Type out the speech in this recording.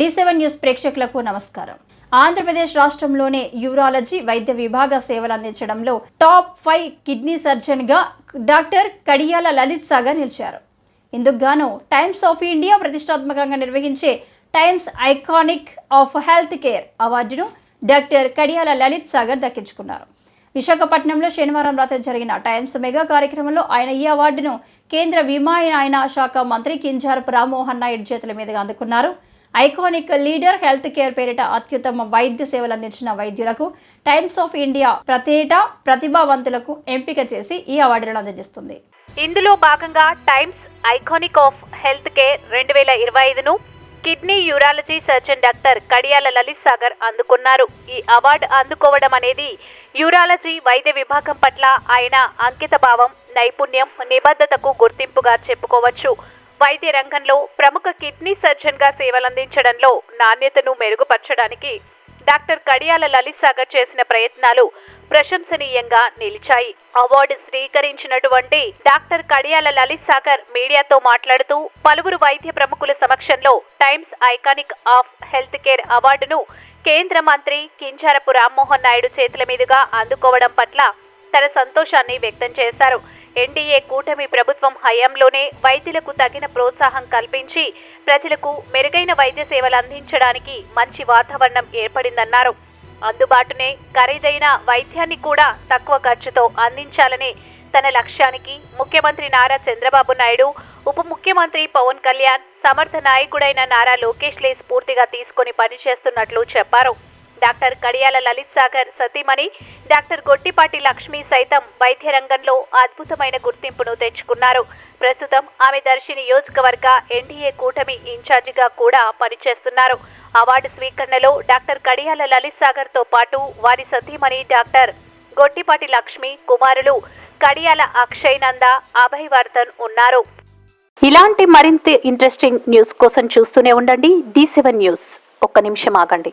D seven news ప్రేక్షకులకు నమస్కారం. ఆంధ్రప్రదేశ్ రాష్ట్రంలోనే యూరాలజీ వైద్య విభాగ సేవలు అందించడంలో టాప్ ఫైవ్ కిడ్నీ సర్జన్గా డాక్టర్ కడియాల లలిత్ సాగర్ నిలిచారు. ఇందుకుగాను టైమ్స్ ఆఫ్ ఇండియా ప్రతిష్టాత్మకంగా నిర్వహించే Times iconic of health care అవార్డును డాక్టర్ కడియాల లలిత్ సాగర్ దక్కించుకున్నారు. విశాఖపట్నంలో శనివారం రాత్రి జరిగిన టైమ్స్ మెగా కార్యక్రమంలో ఆయన ఈ అవార్డును కేంద్ర విమానయాన శాఖ మంత్రి కింజారపు రామ్మోహన్ నాయుడు చేతుల మీదుగా అందుకున్నారు. ఐకానిక్ లీడర్ హెల్త్ కేర్ పేరిట అత్యుత్తమ వైద్య సేవలు అందించిన వైద్యులకు టైమ్స్ ఆఫ్ ఇండియా ప్రతేటా ప్రతిభావంతులకు ఎంపిక చేసి ఈ అవార్డులను అందజేస్తుంది. ఇందులో భాగంగా Times iconic of health care రెండు వేల ఇరవై ఐదును kidney urology surgeon doctor Kadiyala Lalit Sagar అందుకున్నారు. ఈ అవార్డు అందుకోవడం అనేది యూరాలజీ వైద్య విభాగం పట్ల ఆయన అంకిత భావం నైపుణ్యం నిబద్ధతకు గుర్తింపుగా చెప్పుకోవచ్చు. వైద్య రంగంలో ప్రముఖ కిడ్నీ సర్జన్గా సేవలందించడంలో నాణ్యతను మెరుగుపరచడానికి డాక్టర్ కడియాల లలిత్ సాగర్ చేసిన ప్రయత్నాలు ప్రశంసనీయంగా నిలిచాయి. అవార్డు స్వీకరించినటువంటి డాక్టర్ కడియాల లలిత్ సాగర్ మీడియాతో మాట్లాడుతూ పలువురు వైద్య ప్రముఖుల సమక్షంలో Times iconic of health care అవార్డును కేంద్ర మంత్రి కించారపు రామ్మోహన్ నాయుడు చేతుల మీదుగా అందుకోవడం పట్ల తన సంతోషాన్ని వ్యక్తం చేశారు. ఎన్డీఏ కూటమి ప్రభుత్వం హయాంలోనే వైద్యులకు తగిన ప్రోత్సాహం కల్పించి ప్రజలకు మెరుగైన వైద్య సేవలు అందించడానికి మంచి వాతావరణం ఏర్పడిందన్నారు. అందుబాటునే ఖరీదైన వైద్యాన్ని కూడా తక్కువ ఖర్చుతో అందించాలని తన లక్ష్యానికి ముఖ్యమంత్రి నారా చంద్రబాబు నాయుడు ఉప ముఖ్యమంత్రి పవన్ కళ్యాణ్ సమర్థ నాయకుడైన నారా లోకేష్లే స్ఫూర్తిగా తీసుకొని పనిచేస్తున్నట్లు చెప్పారు. డాక్టర్ కడియాల లలిత్ సాగర్ సతీమణి డాక్టర్ గొట్టిపాటి లక్ష్మి సైతం వైద్య రంగంలో అద్భుతమైన గుర్తింపును తెచ్చుకున్నారు. ప్రస్తుతం ఆమె దర్శి నియోజకవర్గ ఎన్డీఏ కూటమి ఇన్ఛార్జిగా కూడా పనిచేస్తున్నారు. అవార్డు స్వీకరణలో డాక్టర్ కడియాల లలిత్ సాగర్తో పాటు వారి సతీమణి డాక్టర్ గొట్టిపాటి లక్ష్మి కుమారులు కడియాల అక్షయ్ నంద అభయ్ వర్ధన్ ఉన్నారు. ఇలాంటి మరింత ఇంట్రెస్టింగ్ న్యూస్ కోసం చూస్తూనే ఉండండి. D seven news. ఒక్క నిమిషం ఆగండి.